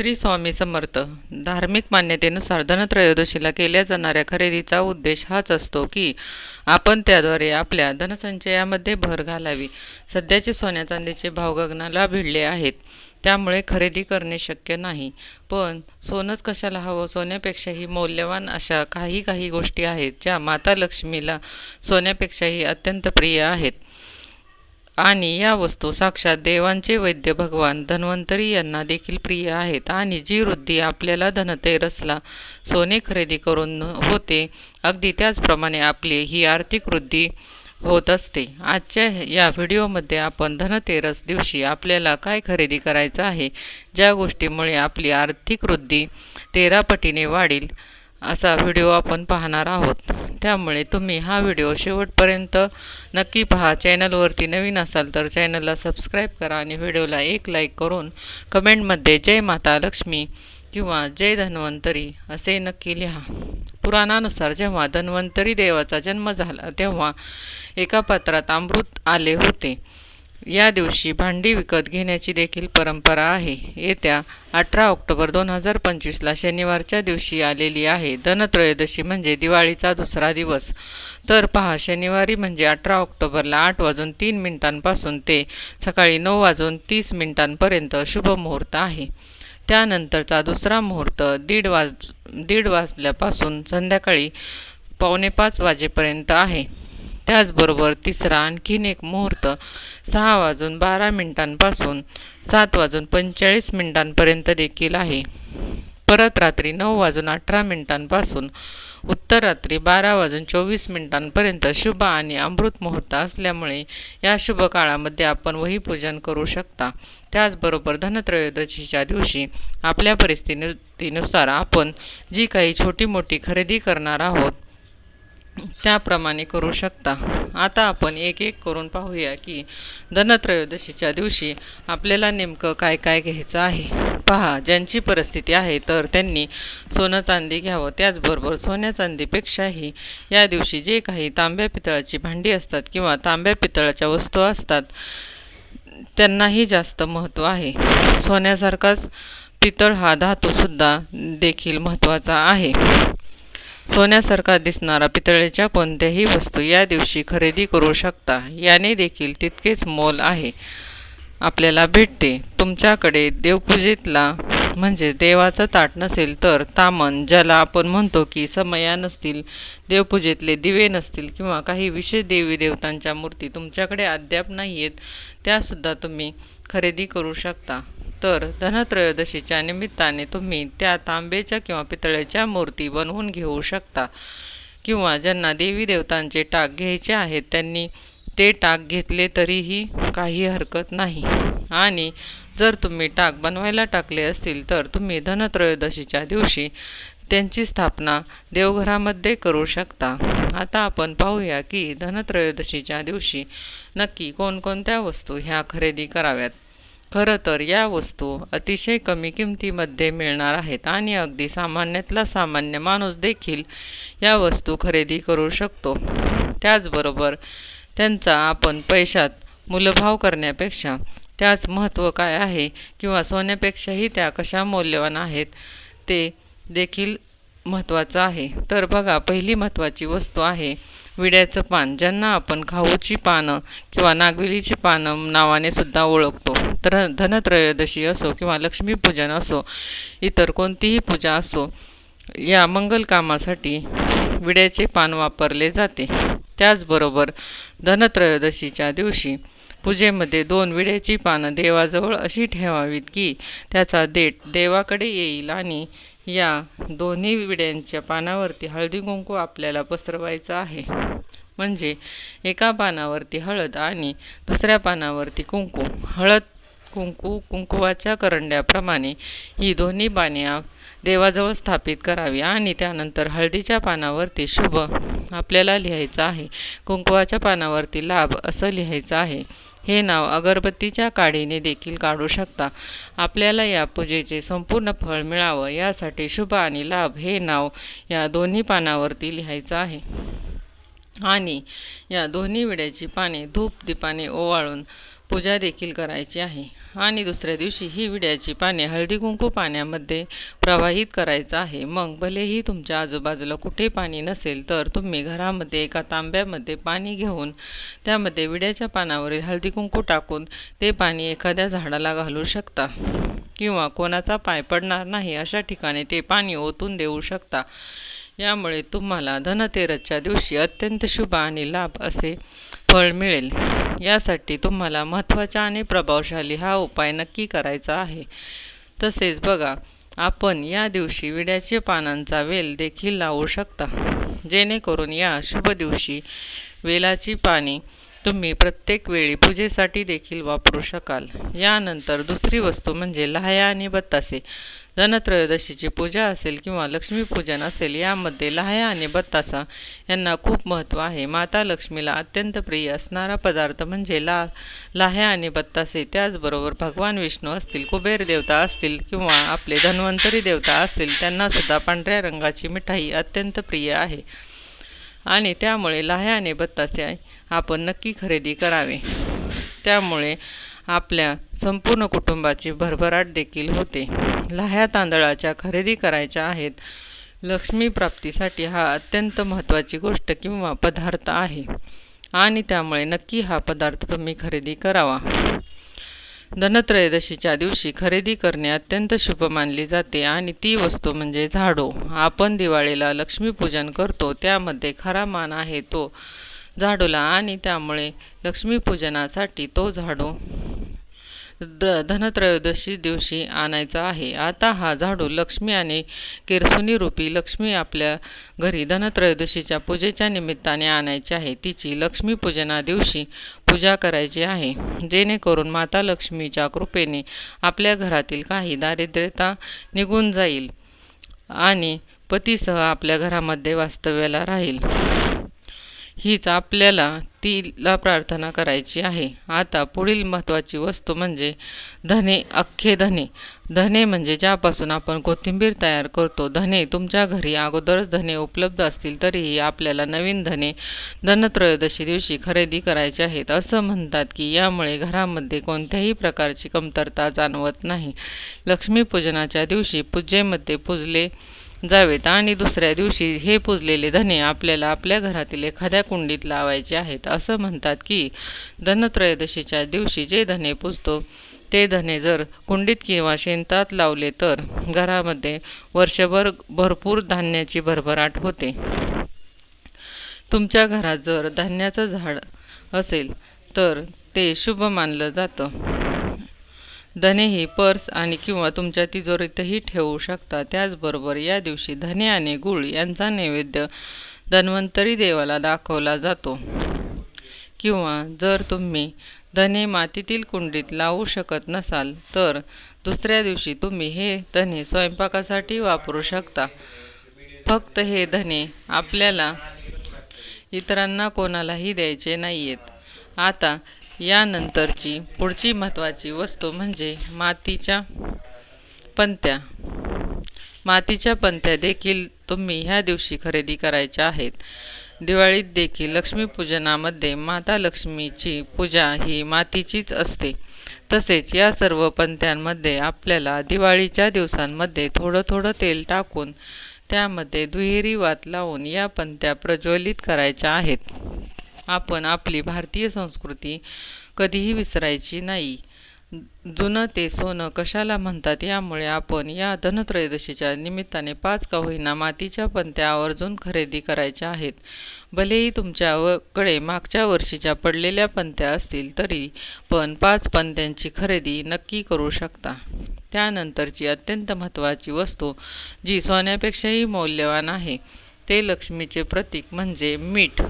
श्री स्वामी समर्थ. धार्मिक मान्यतेनुसार धनत्रयोदशीला केल्या जाणाऱ्या खरेदीचा उद्देश हाच असतो की आपण त्याद्वारे आपल्या धनसंचयामध्ये भर घालावी. सध्याचे सोन्या चांदीचे भाव गगनाला भिडले आहेत. त्यामुळे खरेदी करणे शक्य नाही. पण सोनंच कशाला हवं? सोन्यापेक्षाही मौल्यवान अशा काही काही गोष्टी आहेत ज्या माता लक्ष्मीला सोन्यापेक्षाही अत्यंत प्रिय आहेत. आणि या वस्तू साक्षात देवांचे वैद्य भगवान धन्वंतरी यांना देखील प्रिय आहेत. आणि जी वृद्धी आपल्याला धनतेरसला सोने खरेदी करून होते. अगदी त्याचप्रमाणे आपली ही आर्थिक वृद्धी होत असते. आजच्या या व्हिडिओमध्ये आपण धनतेरस दिवशी आपल्याला काय खरेदी करायचं आहे ज्या गोष्टीमुळे आपली आर्थिक वृद्धी तेरा पटीने वाढेल असा व्हिडिओ आपण पाहणार आहोत. त्यामुळे तुम्ही हा व्हिडिओ शेवटपर्यंत नक्की पहा. चॅनलवरती नवीन असाल तर चॅनलला सबस्क्राईब करा आणि व्हिडिओला एक लाईक करून कमेंटमध्ये जय माता लक्ष्मी किंवा जय धन्वंतरी असे नक्की लिहा. पुराणानुसार जेव्हा धन्वंतरी देवाचा जन्म झाला तेव्हा एका पात्रात अमृत आले होते. या दिवशी भांडी विकत घेण्याची देखील परंपरा आहे. येत्या अठरा ऑक्टोबर दोन हजार पंचवीसला शनिवारच्या दिवशी आलेली आहे. धनत्रयोदशी म्हणजे दिवाळीचा दुसरा दिवस. तर पहा शनिवारी म्हणजे अठरा ऑक्टोबरला आठ वाजून तीन मिनिटांपासून ते सकाळी नऊ वाजून तीस मिनिटांपर्यंत शुभ मुहूर्त आहे. त्यानंतरचा दुसरा मुहूर्त दीड वाज दीड वाजल्यापासून संध्याकाळी पावणे पाच वाजेपर्यंत आहे. त्याचबरोबर तिसरा आणखीन एक मुहूर्त सहा वाजून बारा मिनिटांपासून सात वाजून पंचेचाळीस मिनिटांपर्यंत देखील आहे. परत रात्री नऊ वाजून अठरा मिनिटांपासून उत्तर रात्री बारा वाजून चोवीस मिनिटांपर्यंत शुभ आणि अमृत मुहूर्त असल्यामुळे या शुभ काळामध्ये आपण वही पूजन करू शकता. त्याचबरोबर धनत्रयोदशीच्या दिवशी आपल्या परिस्थितीनुसार आपण जी काही छोटी मोठी खरेदी करणार आहोत त्याप्रमाणे करू शकता. आता आपण एक एक करून पाहूया की धनत्रयोदशीच्या दिवशी आपल्याला नेमकं काय काय घ्यायचं आहे. पहा ज्यांची परिस्थिती आहे तर त्यांनी सोनं चांदी घ्यावं. त्याचबरोबर सोन्या चांदीपेक्षाही या दिवशी जे काही तांब्या पितळाची भांडी असतात किंवा तांब्या पितळाच्या वस्तू असतात त्यांनाही जास्त महत्त्व आहे. सोन्यासारखाच पितळ हा धातूसुद्धा देखील महत्त्वाचा आहे. सोन्यासारखा दिसणारा पितळेच्या कोणत्याही वस्तू या दिवशी खरेदी करू शकता. याने देखील तितकेच मोल आहे. आपल्याला भेटते. तुमच्याकडे देवपूजेतला म्हणजे देवाचं ताट नसेल तर तामन ज्याला आपण म्हणतो की समया नसतील देवपूजेतले दिवे नसतील किंवा काही विशेष देवी देवतांच्या मूर्ती तुमच्याकडे अद्याप नाही आहेत त्यासुद्धा तुम्ही खरेदी करू शकता. तर धनत्रयोदशीच्या निमित्ताने तुम्ही त्या तांब्याच्या किंवा पितळेच्या मूर्ती बनवून घेऊ शकता. किंवा ज्यांना देवी देवतांचे टाक घ्यायचे आहेत त्यांनी ते टाक घेतले तरीही काही हरकत नाही. आणि जर तुम्ही टाक बनवायला टाकले असतील तर तुम्ही धनत्रयोदशीच्या दिवशी त्यांची स्थापना देवघरामध्ये करू शकता. आता आपण पाहूया की धनत्रयोदशीच्या दिवशी नक्की कोणकोणत्या वस्तू ह्या खरेदी कराव्यात. खरं तर या वस्तू अतिशय कमी किमतीमध्ये मिळणार आहेत आणि अगदी सामान्यातला सामान्य माणूस देखील या वस्तू खरेदी करू शकतो. त्याचबरोबर त्यांचा आपण पैशात मूलभाव करण्यापेक्षा त्याच महत्त्व काय आहे किंवा सोन्यापेक्षाही त्या कशा मौल्यवान आहेत ते देखील महत्त्वाचं आहे. तर बघा पहिली महत्त्वाची वस्तू आहे विड्याचं पान ज्यांना आपण खाऊची पानं किंवा नागवेलीची पानं नावाने सुद्धा ओळखतो. तर धनत्रयोदशी असो किंवा लक्ष्मीपूजन असो इतर कोणतीही पूजा असो या मंगल कामासाठी विड्याचे पान वापरले जाते. त्याचबरोबर धनत्रयोदशीच्या दिवशी पूजेमध्ये दोन विड्याची पानं देवाजवळ अशी ठेवावीत की त्याचा देठ देवाकडे येईल आणि या दोन्ही विड्यांच्या पानावरती हळदी कुंकू आपल्याला पसरवायचं आहे. म्हणजे एका पानावरती हळद आणि दुसऱ्या पानावरती कुंकू. हळद कुंकू कुंकुवाच्या करंड्याप्रमाणे ही दोन्ही पाने देवाजवळ स्थापित करावी आणि त्यानंतर हळदीच्या पानावरती शुभ आपल्याला लिहायचं आहे. कुंकुवाच्या पानावरती लाभ असं लिहायचं आहे. हे नाव अगरबत्तीच्या काडीने देखील काढू शकता. आपल्याला या पूजेचे संपूर्ण फळ मिळावं यासाठी शुभ आणि लाभ हे नाव या दोन्ही पानावरती लिहायचं आहे. आणि या दोन्ही विड्याची पाने धूप दीपाने ओवाळून पूजा देखील करायची आहे. आणि दुसऱ्या दिवशी ही विड्याची पाने हळदी कुंकू पाण्यामध्ये प्रवाहित करायचं आहे. मग भलेही तुमच्या आजूबाजूला कुठे पाणी नसेल तर तुम्ही घरामध्ये एका तांब्यामध्ये पाणी घेऊन त्यामध्ये विड्याच्या पानावरील हळदी कुंकू टाकून ते पाणी एखाद्या झाडाला घालू शकता किंवा कोणाचा पाय पडणार नाही अशा ठिकाणी ते पाणी ओतून देऊ शकता. यामुळे तुम्हाला धनतेरसच्या दिवशी अत्यंत शुभ आणि लाभ असे फळ मिळेल. यासाठी तुम्हाला महत्त्वाचा आणि प्रभावशाली हा उपाय नक्की करायचा आहे. तसेच बघा आपण या दिवशी विड्याचे पानांचा वेल देखील लावू शकता. जेणेकरून या शुभ दिवशी वेलाची पाने तुम्ही प्रत्येक वेळी पूजेसाठी देखील वापरू शकाल. यानंतर दुसरी वस्तू म्हणजे लाह्या आणि बत्तासे धनत्रयोदशीची पूजा असेल किंवा लक्ष्मीपूजन असेल यामध्ये लहाया आणि बत्तासा यांना खूप महत्त्व आहे. माता लक्ष्मीला अत्यंत प्रिय असणारा पदार्थ म्हणजे ला लाह्या आणि बत्तासे. त्याचबरोबर भगवान विष्णू असतील कुबेर देवता असतील किंवा आपले धन्वंतरी देवता असतील त्यांनासुद्धा पांढऱ्या रंगाची मिठाई अत्यंत प्रिय आहे. आणि त्यामुळे लाह्या आणि बत्तासे आपण नक्की खरेदी करावे. त्यामुळे आपल्या संपूर्ण कुटुंबाची भरभराट देखील होते. लाह्या तांदळाच्या खरेदी करायच्या आहेत. लक्ष्मी प्राप्तीसाठी हा अत्यंत महत्त्वाची गोष्ट किंवा पदार्थ आहे. आणि त्यामुळे नक्की हा पदार्थ तुम्ही खरेदी करावा. धनत्रयोदशीच्या दिवशी खरेदी करणे अत्यंत शुभ मानली जाते आणि ती वस्तू म्हणजे झाडू. आपण दिवाळीला लक्ष्मीपूजन करतो त्यामध्ये खरा मान आहे तो झाडूला आणि त्यामुळे लक्ष्मीपूजनासाठी तो झाडू. द धनत्रयोदशी दिवशी आणायचा आहे. आता हा झाडू लक्ष्मी आणि किरसुनी रूपी लक्ष्मी आपल्या घरी धनत्रयोदशीच्या पूजेच्या निमित्ताने आणायची आहे. तिची लक्ष्मीपूजना दिवशी पूजा करायची आहे. जेणेकरून माता लक्ष्मीच्या कृपेने आपल्या घरातील काही दारिद्र्यता निघून जाईल आणि पतीसह आपल्या घरामध्ये वास्तव्याला राहील. हीच आपल्याला तिला प्रार्थना करायची आहे. आता पुढील महत्त्वाची वस्तू म्हणजे धने अख्खे धने. धने म्हणजे ज्यापासून आपण कोथिंबीर तयार करतो. धने तुमच्या घरी अगोदरच धने उपलब्ध असतील तरीही आपल्याला नवीन धने धनत्रयोदशी दिवशी खरेदी करायचे आहेत. असं म्हणतात की यामुळे घरामध्ये कोणत्याही प्रकारची कमतरता जाणवत नाही. लक्ष्मीपूजनाच्या दिवशी पूजेमध्ये पूजले जावेत आणि दुसऱ्या दिवशी हे पुजलेले धने आपल्याला आपल्या घरातील एखाद्या कुंडीत लावायचे आहेत. असं म्हणतात की धनत्रयोदशीच्या दिवशी जे धने पुजतो ते धने जर कुंडीत किंवा शेणतात लावले तर घरामध्ये वर्षभर भरपूर धान्याची भरभराट होते. तुमच्या घरात जर धान्याचं झाड असेल तर ते शुभ मानलं जातं. धने ही पर्स आणि किंवा तुमच्या तिजोरीतही ठेवू शकता. त्याचबरोबर या दिवशी धने आणि गूळ यांचा नैवेद्य धन्वंतरी देवाला दाखवला जातो. किंवा जर तुम्ही धने मातीतील कुंडीत लावू शकत नसाल तर दुसऱ्या दिवशी तुम्ही हे धने स्वयंपाकासाठी वापरू शकता. फक्त हे धने आपल्याला इतरांना कोणालाही द्यायचे नाही आहेत आता यानंतरची पुढची महत्त्वाची वस्तू म्हणजे मातीच्या पंत्या मातीच्या पंत्या देखील तुम्ही ह्या दिवशी खरेदी करायच्या आहेत. दिवाळीत देखील लक्ष्मीपूजनामध्ये माता लक्ष्मीची पूजा ही मातीचीच असते. तसेच या सर्व पंत्यांमध्ये आपल्याला दिवाळीच्या दिवसांमध्ये थोडं थोडं तेल टाकून त्यामध्ये दुहेरी वात लावून या पंत्या प्रज्वलित करायच्या आहेत. आपण आपली भारतीय संस्कृती कधीही विसरायची नाही. जुनं ते सोनं कशाला म्हणतात यामुळे आपण या धनत्रयोदशीच्या निमित्ताने पाच का होईना मातीच्या पंत्या आवर्जून खरेदी करायच्या आहेत. भलेही तुमच्याकडे मागच्या वर्षीच्या पडलेल्या पंत्या असतील तरी पण पाच पंत्यांची खरेदी नक्की करू शकता. त्यानंतरची अत्यंत महत्त्वाची वस्तू जी सोन्यापेक्षाही मौल्यवान आहे ते लक्ष्मीचे प्रतीक म्हणजे मीठ.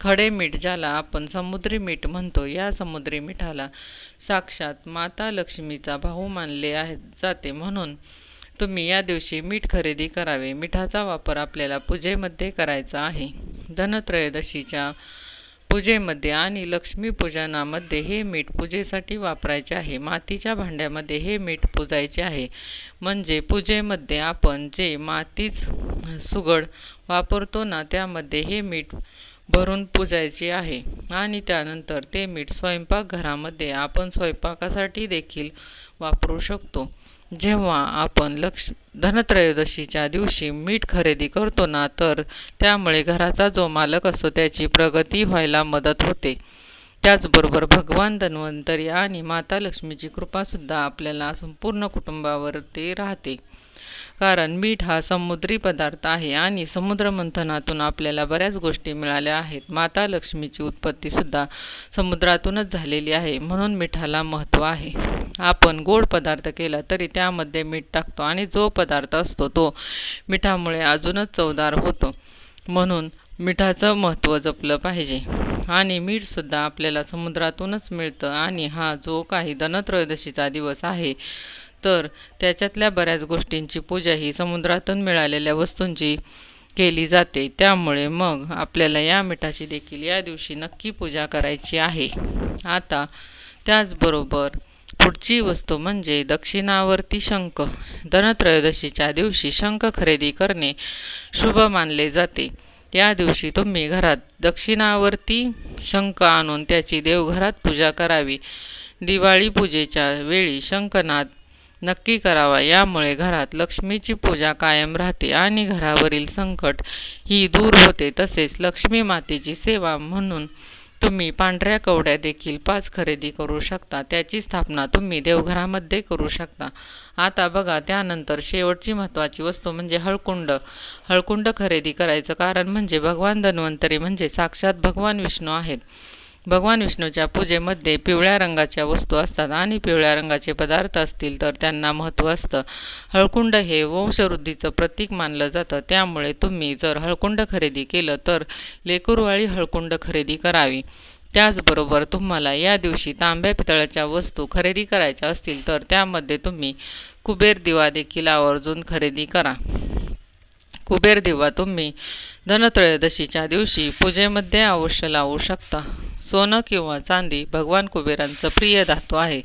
खडे मीठ ज्याला आपण समुद्री मीठ म्हणतो या समुद्री मिठाला साक्षात माता लक्ष्मीचा भाऊ मानले आहे जाते. म्हणून तुम्ही या दिवशी मीठ खरेदी करावे. मिठाचा वापर आपल्याला पूजेमध्ये करायचा आहे. धनत्रयोदशीच्या पूजेमध्ये आणि लक्ष्मीपूजनामध्ये हे मीठ पूजेसाठी वापरायचे आहे. मातीच्या भांड्यामध्ये हे मीठ पुजायचे आहे. म्हणजे पूजेमध्ये आपण जे मातीच सुगड वापरतो ना त्यामध्ये हे मीठ भरून पुजायचे आहे. आणि त्यानंतर ते मीठ स्वयंपाकघरामध्ये आपण स्वयंपाकासाठी देखील वापरू शकतो. जेव्हा आपण लक्ष धनत्रयोदशीच्या दिवशी मीठ खरेदी करतो ना तर त्यामुळे घराचा जो मालक असतो त्याची प्रगती व्हायला मदत होते. त्याचबरोबर भगवान धन्वंतरी आणि माता लक्ष्मीची कृपासुद्धा आपल्याला संपूर्ण कुटुंबावरती राहते. कारण मीठ हा समुद्री पदार्थ आहे आणि समुद्र मंथनातून आपल्याला बऱ्याच गोष्टी मिळाल्या आहेत. माता लक्ष्मीची उत्पत्तीसुद्धा समुद्रातूनच झालेली आहे म्हणून मिठाला महत्त्व आहे. आपण गोड पदार्थ केला तरी त्यामध्ये मीठ टाकतो आणि जो पदार्थ असतो तो मिठामुळे अजूनच चवदार होतो. म्हणून मिठाचं महत्त्व जपलं पाहिजे. आणि मीठसुद्धा आपल्याला समुद्रातूनच मिळतं आणि हा जो काही धनत्रयोदशीचा दिवस आहे तर त्याच्यातल्या बऱ्याच गोष्टींची पूजा ही समुद्रातून मिळालेल्या वस्तूंची केली जाते. त्यामुळे मग आपल्याला या मिठाची देखील या दिवशी नक्की पूजा करायची आहे. आता त्याचबरोबर पुढची वस्तू म्हणजे दक्षिणावर्ती शंख. धनत्रयोदशीच्या दिवशी शंख खरेदी करणे शुभ मानले जाते. या दिवशी तुम्ही घरात दक्षिणावर्ती शंख आणून त्याची देवघरात पूजा करावी. दिवाळी पूजेच्या वेळी शंखनाद नक्की करावा. यामुळे घरात लक्ष्मीची पूजा कायम राहते आणि घरावरील संकट ही दूर होते. तसेच लक्ष्मी मातेची सेवा म्हणून तुम्ही पांढऱ्या कवड्या देखील पाच खरेदी करू शकता. त्याची स्थापना तुम्ही देवघरामध्ये करू शकता. आता बघा त्यानंतर शेवटची महत्त्वाची वस्तू म्हणजे हळकुंड. हळकुंड खरेदी करायचं कारण म्हणजे भगवान धन्वंतरी म्हणजे साक्षात भगवान विष्णू आहेत. भगवान विष्णूच्या पूजेमध्ये पिवळ्या रंगाच्या वस्तू असतात आणि पिवळ्या रंगाचे पदार्थ असतील तर त्यांना महत्त्व असतं. हळकुंड हे वंशवृद्धीचं प्रतीक मानलं जातं. त्यामुळे तुम्ही जर हळकुंड खरेदी केलं तर लेकुरवाळी हळकुंड खरेदी करावी. त्याचबरोबर तुम्हाला या दिवशी तांब्या पितळाच्या वस्तू खरेदी करायच्या असतील तर त्यामध्ये तुम्ही कुबेर दिवा देखील आवर्जून खरेदी करा. कुबेर दिवा तुम्ही धनत्रयोदशीच्या दिवशी पूजेमध्ये अवश्य लावू शकता. सोनं किंवा चांदी भगवान कुबेरांचं प्रिय धातू आहे.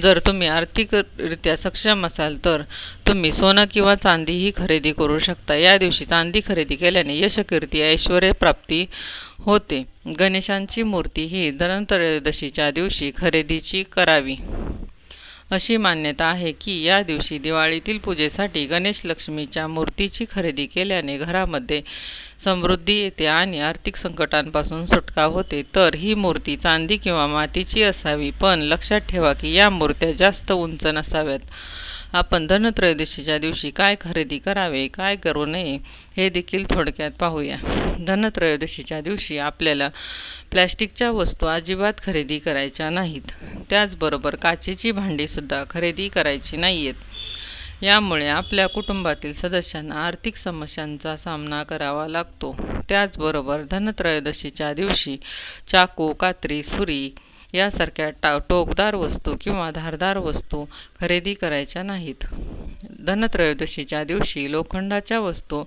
जर तुम्ही आर्थिकरित्या सक्षम असाल तर तुम्ही सोनं किंवा चांदीही खरेदी करू शकता. या दिवशी चांदी खरेदी केल्याने यशकीर्ती ऐश्वर प्राप्ती होते. गणेशांची मूर्ती ही धनत्रयोदशीच्या दिवशी खरेदीची करावी. अशी मान्यता आहे की या दिवशी दिवाळीतील पूजेसाठी गणेश लक्ष्मीच्या मूर्तीची खरेदी केल्याने घरामध्ये समृद्धी येते आणि आर्थिक संकटांपासून सुटका होते. तर ही मूर्ती चांदी किंवा मातीची असावी पण लक्षात ठेवा की या मूर्त्या जास्त उंच नसाव्यात. आपण धनत्रयोदशीच्या दिवशी काय खरेदी करावे काय करू नये हे देखील थोडक्यात पाहूया. धनत्रयोदशीच्या दिवशी आपल्याला प्लॅस्टिकच्या वस्तू अजिबात खरेदी करायच्या नाहीत. त्याचबरोबर काचेची भांडीसुद्धा खरेदी करायची नाही आहेत यामुळे आपल्या कुटुंबातील सदस्यांना आर्थिक समस्यांचा सामना करावा लागतो. त्याचबरोबर धनत्रयोदशीच्या दिवशी चाकू कात्री सुरी यासारख्या टा टोकदार वस्तू किंवा धारदार वस्तू खरेदी करायच्या नाहीत. धनत्रयोदशीच्या दिवशी लोखंडाच्या वस्तू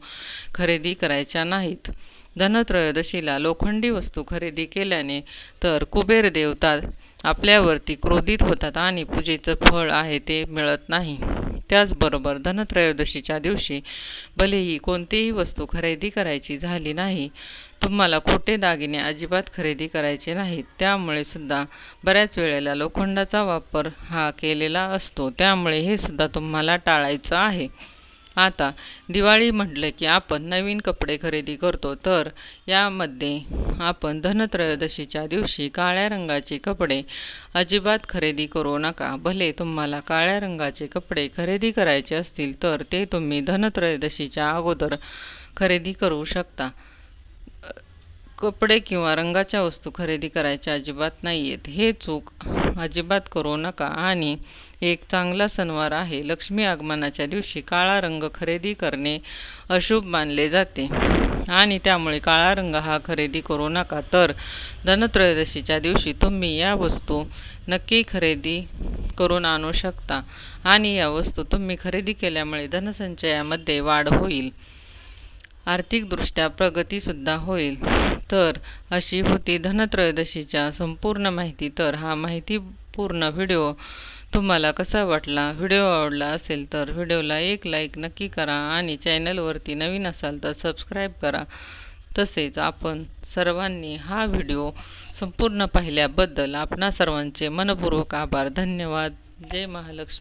खरेदी करायच्या नाहीत. धनत्रयोदशीला लोखंडी वस्तू खरेदी केल्याने तर कुबेर देवता आपल्यावरती क्रोधित होतात आणि पूजेचं फळ आहे ते मिळत नाही. त्याचबरोबर धनत्रयोदशीच्या दिवशी भलेही कोणतीही वस्तू खरेदी करायची झाली नाही तुम्हाला खोटे दागिने अजिबात खरेदी करायचे नाहीत. त्यामुळे सुद्धा बऱ्याच वेळेला लोखंडाचा वापर हा केलेला असतो. त्यामुळे हे सुद्धा तुम्हाला टाळायचं आहे. आता दिवाळी म्हटलं की आपण नवीन कपडे खरेदी करतो तर यामध्ये आपण धनत्रयोदशीच्या दिवशी काळ्या रंगाचे कपडे अजिबात खरेदी करू नका. भले तुम्हाला काळ्या रंगाचे कपडे खरेदी करायचे असतील तर ते तुम्ही धनत्रयोदशीच्या अगोदर खरेदी करू शकता. कपडे किंवा रंगाच्या वस्तू खरेदी करायच्या अजिबात नाही आहेत हे चूक अजिबात करू नका. आणि एक चांगला सणवार आहे. लक्ष्मी आगमनाच्या दिवशी काळा रंग खरेदी करणे अशुभ मानले जाते. आणि त्यामुळे काळा रंग हा खरेदी करू नका. तर धनत्रयोदशीच्या दिवशी तुम्ही या वस्तू नक्की खरेदी करून आणू शकता. आणि या वस्तू तुम्ही खरेदी केल्यामुळे धनसंचयामध्ये वाढ होईल. आर्थिकदृष्ट्या प्रगतीसुद्धा होईल. तर अशी होती धनत्रयोदशीच्या संपूर्ण माहिती. तर हा माहितीपूर्ण व्हिडिओ तुम्हाला कसा वाटला? व्हिडिओ आवडला असेल तर व्हिडिओला एक लाईक नक्की करा आणि चॅनलवरती नवीन असाल तर सबस्क्राईब करा. तसेच आपण सर्वांनी हा व्हिडिओ संपूर्ण पाहिल्याबद्दल आपणा सर्वांचे मनपूर्वक आभार. धन्यवाद. जय महालक्ष्मी.